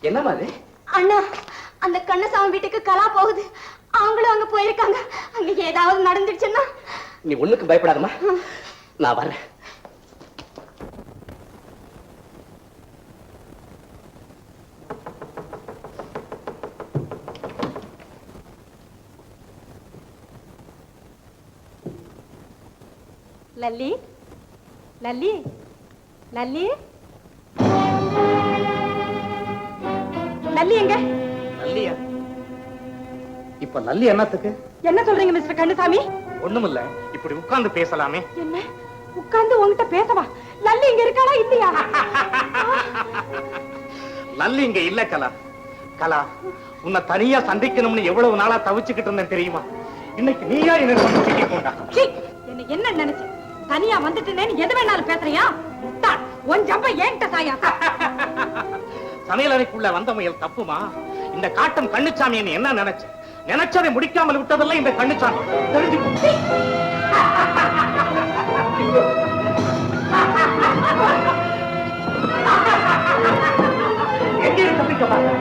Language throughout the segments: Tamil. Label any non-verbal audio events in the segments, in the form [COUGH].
என்னம்மா அது? அண்ணா அந்த கண்ணசாமி வீட்டுக்கு கலா போகுது. அவங்களும் அங்க போயிருக்காங்க. அங்க ஏதாவது நடந்துடுச்சுன்னா? நீ ஒண்ணுக்கு பயப்படாதம்மா. நான் வர்றேன். லல்லி? லல்லி? லல்லி? லல்லி எங்க? நல்லியா இப்ப நல்லி என்னத்துக்கு? என்ன சொல்றீங்க மிஸ்டர் கண்ணுசாமி ஒண்ணுமில்ல. இப்படி உட்கார்ந்து பேசலாமே. என்ன? உட்கார்ந்து உங்ககிட்ட பேசவா? லல்லி இங்க இருக்காளா இல்லையா? [LAUGHS] நல்ல இங்க இல்ல கலா. கலா உன்னை தனியா சந்திக்கணும்னு எவ்வளவு நாளா தவிச்சுக்கிட்டு இருந்தேன் தெரியுமா? இன்னைக்கு நீயா என்ன கூட்டிட்டு போண்டா என்ன என்ன நினைச்சு? தனியா வந்துட்டேன்னு எது வேணாலும் பேசுறியா? முட்டாள், உன் ஜம்ப ஏன்ட்ட சாயா? [LAUGHS] சமையல் அறைக்குள்ள வந்த முயல் தப்புமா? இந்த காட்டம் கண்ணுச்சாமி என்ன நினைச்ச? நினைச்சதை முடிக்காமல் விட்டதல்ல இந்த கண்ணுச்சாமி. தெரிஞ்சு எங்கே தப்பிக்க பாருங்க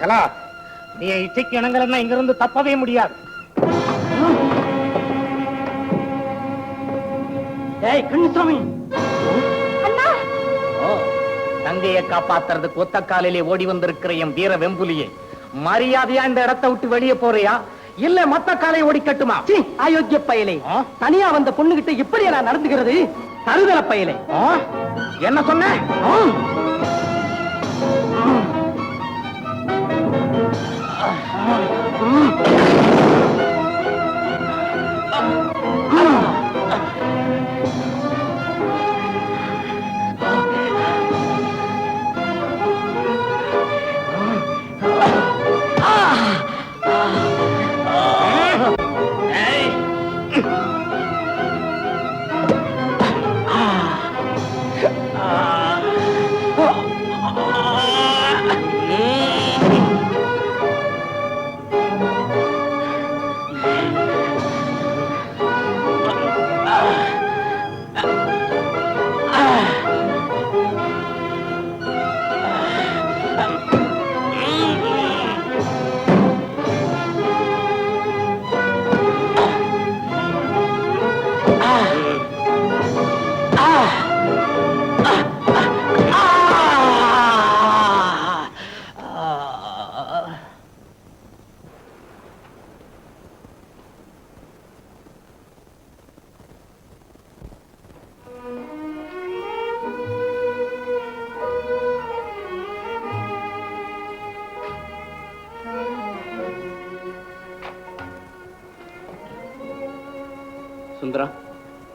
கலா நீ இச்சைக்கு இணங்கலன்னா இங்க இருந்து தப்பவே முடியாது. ஏய் கண்ணுசாமி தங்கையை காப்பாத்துறதுக்கு ஒத்த காலிலே ஓடி வந்திருக்கிற என் வீர வெம்புலியை மரியாதையா இந்த இடத்தை விட்டு வெளியே போறியா? இல்ல மத்த காலை ஓடி கட்டுமா? அயோக்கிய பயலே. தனியா வந்த பொண்ணுகிட்ட இப்படி நான் நடந்துகிறது தருதல பயலே. என்ன சொன்ன? சுந்தரம்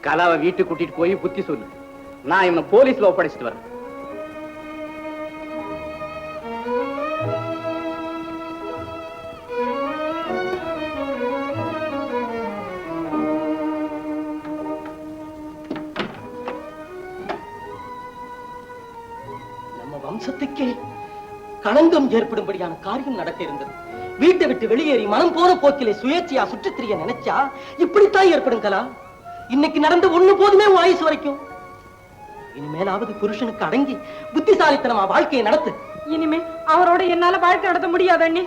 கலாவை வீட்டுக்கு கூட்டிட்டு போய் புத்தி சொல்லு. நான் இவனை போலீஸ்ல ஒப்படைச்சிட்டு வரேன். வம்சத்துக்கே களங்கம் ஏற்படும்படியான காரியம் நடக்க இருந்தது. வீட்டை விட்டு வெளியேறி மனம் போன போக்கிலே சுயேட்சையா சுற்றித் திரிய நினைச்சா இப்படித்தான் ஏற்படும் கலா இன்னைக்கு நடந்த ஒண்ணு போதுமே உன் ஆயுசு வரைக்கும். இனிமேலாவது புருஷனுக்கு அடங்கி புத்திசாலித்தனமா வாழ்க்கையை நடத்து. இனிமே அவரோட என்னால வாழ்க்கை நடத்த முடியாது அண்ணி.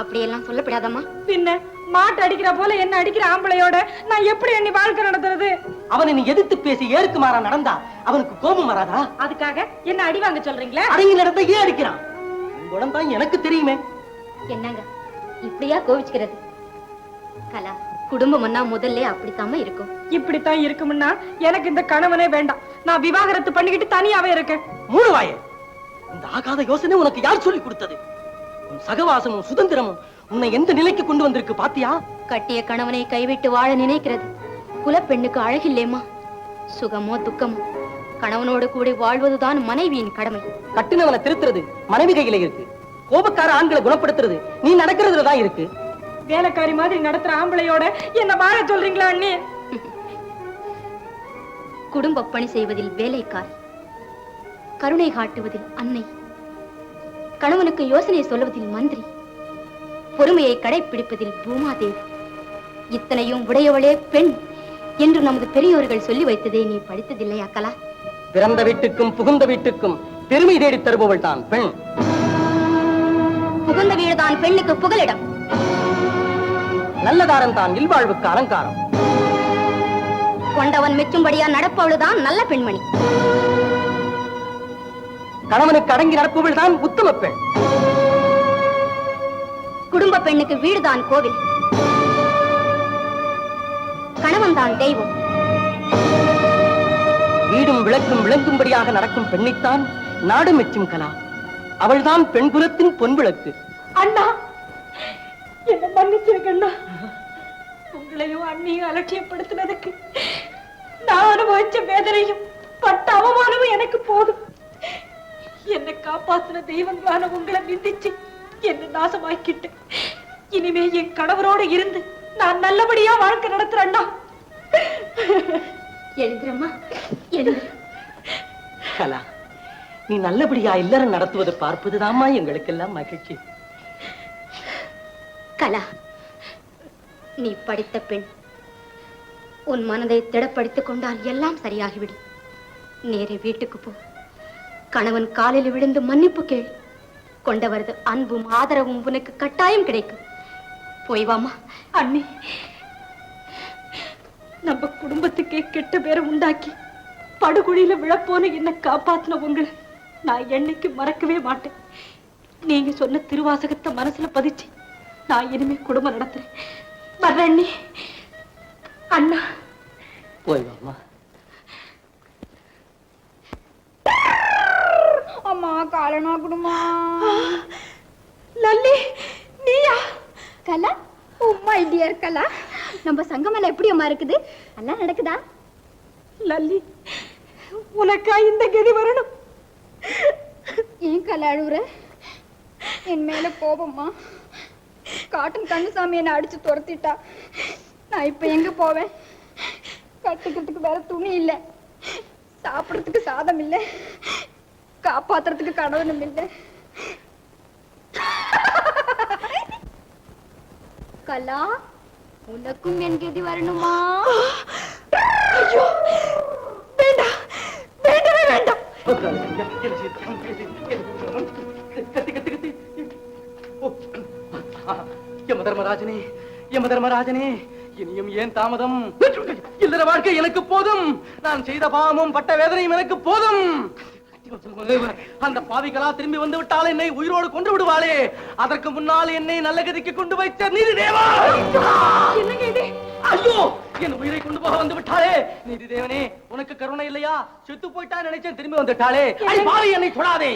அப்படியெல்லாம் சொல்லப்படாதம்மா. பின்ன மாட்டு அடிக்கிற போல என்ன அடிக்கிற ஆம்பளையோட நான் எப்படி எண்ணி வாழ்க்கை நடத்துறது? அவனை நீ எதிர்த்து பேசி ஏற்கு மாறா நடந்தா? அவனுக்கு கோபம் வராதா? அதுக்காக என்ன அடி வாங்க சொல்றீங்களா? அடங்கி நடந்த ஏன் அடிக்கிறான்? உன் தான் எனக்கு தெரியுமே. என்னங்க? இப்படியா கோவிச்சுக்கிறது? கலா குடும்பம்னா முதல்ல அப்படித்தாம்மா இருக்கும். இப்படித்தான் இருக்கும்னா எனக்கு இந்த கணவனே வேண்டாம். நான் விவாகரத்து பண்ணிக்கிட்டு தனியாவே இருக்கேன். மூணு வாயே. இந்த ஆகாத யோசனை உனக்கு யார் சொல்லி கொடுத்தது? உன் சகவாசமும் சுதந்திரமும் உன்னை எந்த நிலைக்கு கொண்டு வந்திருக்கு பாத்தியா? கட்டிய கணவனை கைவிட்டு வாழ நினைக்கிறது. குலப்பெண்ணுக்கு அழகில்லேம்மா. சுகமோ துக்கமோ. கணவனோடு கூட வாழ்வதுதான் மனைவியின் கடமை. கட்டுனவனை திருத்துறது மனைவி கையில இருக்கு. கோபக்கார ஆண்களை குணப்படுத்துறது நீ நடக்கிறதுல தான் இருக்கு. வேலைக்காரி மாதிரி நடத்துற ஆம்பளையோட என்ன வாழ சொல்றீங்களா அண்ணி? குடும்ப பணி செய்வதில் வேலைக்காரி கருணை காட்டுவதில் அன்னை கணவனுக்கு யோசனை சொல்லுவதில் மந்திரி பொறுமையை கடைப்பிடிப்பதில் பூமாதேவி. இத்தனையும் உடையவளே பெண் என்று நமது பெரியோர்கள் சொல்லி வைத்ததை நீ படித்ததில்லையா கலா? பிறந்த வீட்டுக்கும் புகுந்த வீட்டுக்கும் பெருமை தேடித் தருபவள் தான் பெண். புகுந்த வீடுதான் பெண்ணுக்கு புகலிடம். நல்லதாரம் தான் இல்வாழ்வுக்கு அலங்காரம். கொண்டவன் மெச்சும்படியா நடப்பவளுதான் நல்ல பெண்மணி. கணவனுக்கு அடங்கி நடப்பவள் தான் உத்தம பெண். குடும்ப பெண்ணுக்கு வீடுதான் கோவில். கணவன் தான் தெய்வம். வீடும் விளக்கும் விளங்கும்படியாக நடக்கும் பெண்ணைத்தான் நாடு மெச்சும் கலா. அவள்தான் பெண் குலத்தின் பொன் விளக்கு. அண்ணா! என்ன மன்னிச்சிருங்க அண்ணா உங்களையும் அண்ணியும் அலட்சியப்படுத்தினதுக்கு நான் அனுபவிச்ச வேதனையும் பட்ட அவமானமும் எனக்கு போதும். என்னை காப்பாத்தின தெய்வங்களான உங்களை நிந்திச்சு என்ன நாசமாக்கிட்டு. இனிமே என் கணவரோடு இருந்து நான் நல்லபடியா வாழ்க்கை நடத்துறேன் அண்ணா எழுந்திரம்மா எழுந்திர கலா நீ நல்லபடியா இல்லறம் நடத்துவதை பார்ப்பதுதாம்மா எங்களுக்கெல்லாம் மகிழ்ச்சி. கலா நீ படித்த பெண். உன் மனதை திடப்படுத்திக் கொண்டால் எல்லாம் சரியாகிவிடும். நேரே வீட்டுக்கு போ. கணவன் காலில் விழுந்து மன்னிப்பு கேள். கொண்டவரது அன்பும் ஆதரவும் உனக்கு கட்டாயம் கிடைக்கும். போய் வாமா. அண்ணி நம்ம குடும்பத்துக்கே கெட்ட பேரை உண்டாக்கி படுகொழியில விழப்போன என்ன காப்பாத்தின உங்களை நான் என்னைக்கு மறக்கவே மாட்டேன். நீங்க சொன்ன திருவாசகத்தை மனசுல பதிச்சு நான் இனிமே குடும்பம் நடத்துறேன். வர்றேன் அண்ணி. அண்ணா. போய் வாமா அம்மா காலனா குடுமா லல்லி நீயா? கலா உம்மா டியர் கலா? நம்ம சங்கமெல்லாம் எப்படி அம்மா இருக்குது? எல்லாம் நடக்குதா? லல்லி உனக்கா இந்த கதி வரணும். ஏன் கலா அழுவுற? என் மேல கோபமா காட்டன் கண்ணுசாமி என்னை அடிச்சு துரத்திட்டா நான் இப்ப எங்க போவேன் கட்டுக்கிறதுக்கு வேற துணி இல்ல சாப்பிடறதுக்கு சாதம் இல்ல காப்பாத்துறதுக்கு கணவனும் இல்ல கலா உனக்கும் என் கதி வரணுமா ஐயோ வேண்டாம் வேண்டவே வேண்டாம் யம தர்மராஜனே யம தர்மராஜனே இனியும் ஏன் தாமதம்? இல்லற வாழ்க்கை எனக்கு போதும். நான் செய்த பாவமும் பட்ட வேதனையும் எனக்கு போதும். அந்த பாவிகளா திரும்பி வந்து விட்டால் என்னை உயிரோடு கொண்டு விடுவாளே. அதற்கு முன்னால் என்னை நல்ல கதிக்கு கொண்டு வைத்த நீதி தேவா ஐயோ என் உயிரை கொண்டு போக வந்து விட்டாளே. நீதி தேவனே உனக்கு கருணை இல்லையா? செத்து போயிட்டா நினைச்சேன் திரும்பி வந்து விட்டாளே அடி பாவி என்னை தொடாதே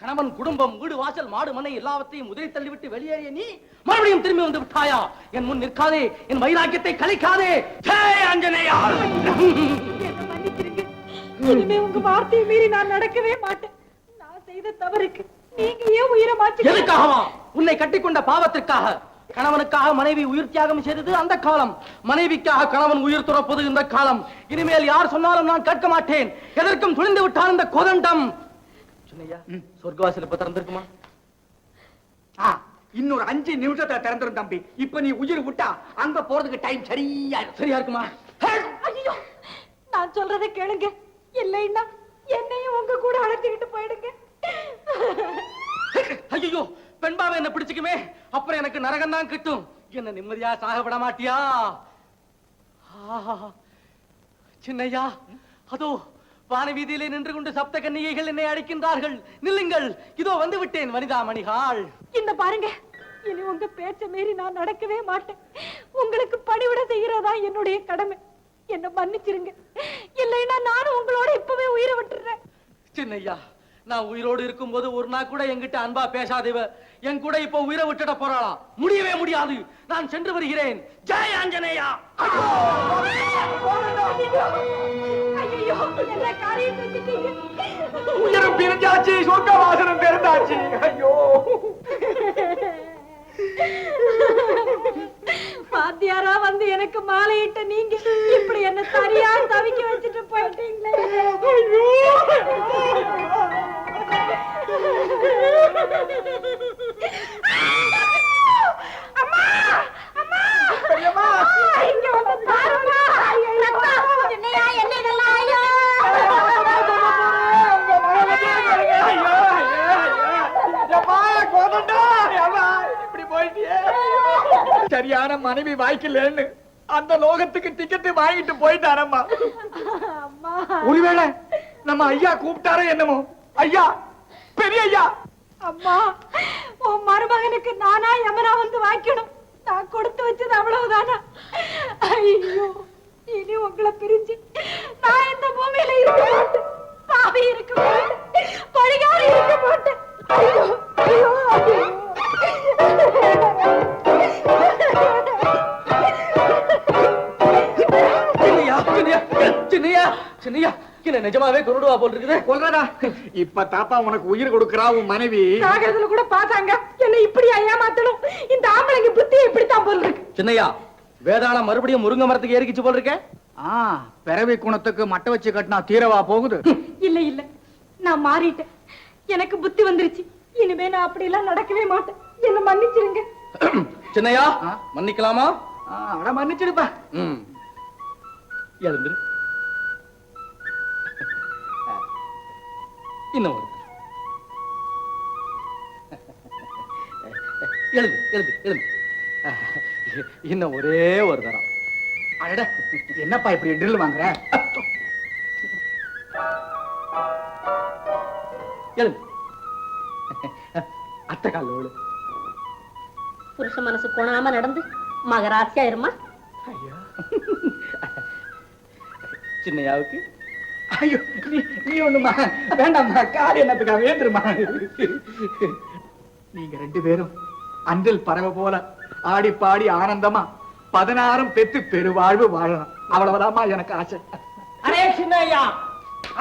கணவன் குடும்பம் வீடு வாசல் மாடு மனை எல்லாவற்றையும் உதிரை தள்ளிவிட்டு வெளியேறிய நீ மறுபடியும் திரும்பி வந்து விட்டாயா? என் முன் நிற்காதே என் வைராக்கியத்தை கலைக்காதே ஜெய் மன்னிச்சிருங்க இனிமே உங்க வார்த்தையை மீறி நான் நடக்கவே மாட்டேன். நான் செய்த தவறுக்கு நீங்க ஏன் உயிரை மாற்றி எதுக்காகவா? உன்னை கட்டிக்கொண்ட பாவத்திற்காக. கணவனுக்காக மனைவி உயிர் தியாகம் செய்தது அந்த காலம். மனைவிக்காக கணவன் உயிர் துறப்பது இந்த காலம். இனிமேல் யார் சொன்னாலும் நான் கேட்க மாட்டேன். எதற்கும் துணிந்து விட்டான் இந்த கோதண்டம். சொன்னையா சொர்க்கவாசல் இப்ப திறந்திருக்குமா? ஆ, இன்னொரு அஞ்சு நிமிஷத்துல திறந்துரும் தம்பி. இப்ப நீ உயிர் விட்டா அங்க போறதுக்கு டைம் சரியா. சரியா இருக்குமா? ஐயோ நான் சொல்றதை கேளுங்க. இல்லைன்னா என்னையும் உங்க கூட அழைச்சிக்கிட்டு போயிடுங்க. ஐயோ பெண்பாவை என்ன பிடிச்சுக்குமே. அப்புறம் எனக்கு நரகம் தான் கிட்டும். என்ன நிம்மதியா சாக விட மாட்டியா. சின்னையா அதோ வான வீதியிலே நின்று கொண்டு சப்த கன்னிகைகள் என்னை அழைக்கின்றார்கள் நில்லுங்கள். இதோ வந்து விட்டேன் வனிதா மணிகாள் இந்த பாருங்க. இனி உங்க பேச்ச மீறி நான் நடக்கவே மாட்டேன். உங்களுக்கு பணிவிட செய்யறதா என்னுடைய கடமை. என்ன மன்னிச்சிருங்க. இல்லைன்னா நானும் உங்களோட இப்பவே உயிரை விட்டுறேன். சின்னையா நான் உயிரோடு இருக்கும்போது ஒரு நாள் கூட என்கிட்ட அன்பா பேசாதேவ. என் கூட இப்ப உயிரை விட்டுட போறாளா முடியவே முடியாது. நான் சென்று வருகிறேன். ஜெய் ஆஞ்சநேயா! உயிரும் பிரிஞ்சாச்சு சொர்க்க வாசனம் பிறந்தாச்சு. ஐயோ. வாத்தியாரா வந்து எனக்கு மாலையிட்ட நீங்க இப்படி என்ன சரியா தவிக்க வச்சுட்டு போயிட்டீங்களே? [LAUGHS] சரியான மனைவி வாய்க்கலன்னு அந்த லோகத்துக்கு டிக்கெட் வாங்கிட்டு போயிட்டாரம்மா. ஒருவேளை நம்ம ஐயா கூப்பிட்டாரோ என்னமோ? ஐயா பெரிய ஐயா. அம்மா உன் மருமகனுக்கு நானா யமனா வந்து வாங்கிக்கணும். நான் கொடுத்து வச்சது அவ்வளவுதானா? ஐயோ இனி உங்களை பிரிஞ்சு நான் இந்த பூமியில இருக்க மாட்டேன். பாவி இருக்க மாட்டேன். பழிகாரி இருக்க மாட்டேன். ஐயோ ஐயோ ஐயோ. சின்னையா சின்னையா என்ன நிஜமாவே கொண்டுடுவா போல் இருக்குது கொல்றதா இப்ப தாப்பா உனக்கு உயிர் கொடுக்கறா உன் மனைவி. சாகரத்துல கூட பார்த்தாங்க. என்ன இப்படி ஏமாத்தணும்? இந்த ஆம்பளைங்க புத்தி இப்படித்தான் போல் இருக்கு சின்னையா வேதாளம் மறுபடியும் முருங்கை மரத்துக்கு ஏறிக்கிச்சு போல் இருக்க ஆ பிறவி குணத்துக்கு மட்டை வச்சு கட்டினா தீரவா போகுது? இல்ல இல்ல. நான் மாறிட்டேன். எனக்கு புத்தி வந்துருச்சு. இனிமே நான் அப்படி எல்லாம் நடக்கவே மாட்டேன். என்ன மன்னிச்சிருங்க. சின்னையா? மன்னிக்கலாமா? ஆ, அட மன்னிச்சிடுப்பா. ம். எழுந்துரு இன்னும் ஒரு எழுது எழுது எழுது இன்னும் ஒரே ஒரு தரம் அடட என்னப்பா இப்படி ட்ரில் வாங்குற? எழுது அத்தை காலில் விழு. புருஷ மனசு கொணாம நடந்து மகராசியா இருமா? ஐயா. சின்னையாவுக்கு ஐயோ நீ நீ ஒண்ணுமா வேண்டாம்மா கார் என்னத்துக்காக ஏந்துருமா நீங்க ரெண்டு பேரும் அன்றில் பறவை போல ஆடி பாடி ஆனந்தமா பதினாறும் பெத்து பெருவாழ்வு வாழணும் அவ்வளவுதாம்மா எனக்கு ஆசை. அரே சின்னையா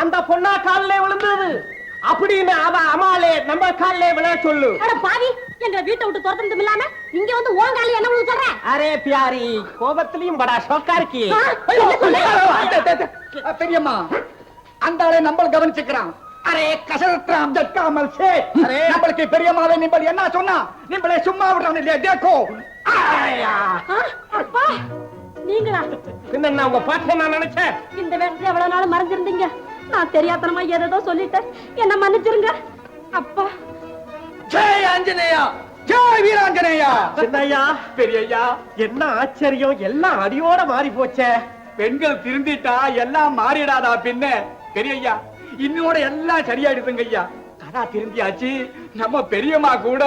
அந்த பொண்ணா காலில் விழுந்தது. அப்படின்னு அவ அம்மாலே நம்ம காலில் விழ சொல்லு. அட பாவி எங்க வீட்டை விட்டு துரத்துனதும் இல்லாம இங்க வந்து ஓங்காலி என்ன விழுந்து சொல்ற? அரே பியாரி கோபத்திலையும் படா ஷோக்கா இருக்கி என்ன பெரியம்மா அந்த ஆளை நம்ம கவனிச்சுக்கிறான். அரே கசரத்ராம் ஜட்காமல் சே. அரே. நம்மளுக்கு பெரியம்மாவை நிம்பல் என்ன சொன்னா? நிம்பளை சும்மா விடுறான் இல்லையா. ஆ, அப்பா நீங்களா? பின்ன நான் உங்க பாட்டை நான் நினைச்சேன்? இந்த வேஷத்துல எவ்வளவு நாள் மறைஞ்சிருந்தீங்க நான் தெரியாதனமா ஏதேதோ சொல்லிட்டேன். என்ன மன்னிச்சிருங்க. அப்பா. ஜெய் ஆஞ்சநேயா. ஜெய் வீராஞ்சனேயா சின்னையா பெரியய்யா என்ன ஆச்சரியம்? எல்லாம் அடியோட மாறி போச்சே பெண்கள் திருந்திட்டா எல்லாம் மாறிடாதா பின்ன? பெரியய்யா இன்னோட எல்லாம் சரியாயிடுதுங்க ஐயா. கடா திருந்தியாச்சு நம்ம பெரியம்மா கூட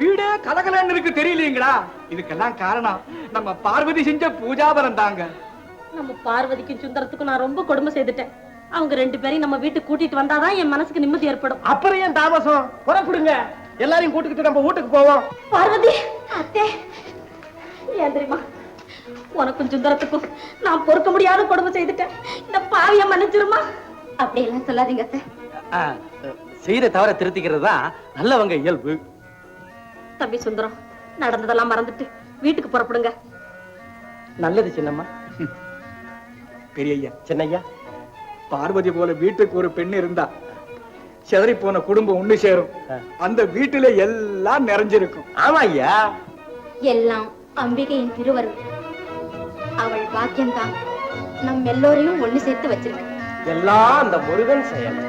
வீடே கலகலன்னு இருக்கு தெரியலீங்களா? இதுக்கெல்லாம் காரணம் நம்ம பார்வதி செஞ்ச பூஜாபரம் தாங்க நம்ம பார்வதிக்கும் சுந்தரத்துக்கும் நான் ரொம்ப கொடுமை செய்துட்டேன். அவங்க ரெண்டு பேரையும் நம்ம வீட்டுக்கு கூட்டிட்டு வந்தாதான் என் மனசுக்கு நிம்மதி ஏற்படும். அப்புறம் ஏன் தாமசம்? புறப்படுங்க எல்லாரையும் கூட்டுக்கிட்டு நம்ம வீட்டுக்கு போவோம். பார்வதி அத்தே ஏன் தெரியுமா? உனக்கும் சுந்தரத்துக்கும் நான் பொறுக்க முடியாத கொடுமை செய்துட்டேன். இந்த பாவிய மன்னிச்சிருமா? அப்படி எல்லாம் சொல்லாதீங்க அத்தை செய்யற தவிர திருத்திக்கிறது தான் நல்லவங்க இயல்பு. தம்பி சுந்தரம் நடந்ததெல்லாம் மறந்துட்டு வீட்டுக்கு புறப்படுங்க. நல்லது சின்னம்மா. பெரியய்யா சின்னையா. பார்வதி போல வீட்டுக்கு ஒரு பெண் இருந்தா செதறி போன குடும்பம் ஒண்ணு சேரும். அந்த வீட்டுல எல்லாம் நிறைஞ்சிருக்கும். ஆமா ஐயா. எல்லாம் அம்பிகையின் திருவருள். அவள் பாக்கியம்தான். நம் எல்லோரையும் ஒண்ணு சேர்த்து வச்சிருக்கு. எல்லாம் அந்த முருகன் செயல்.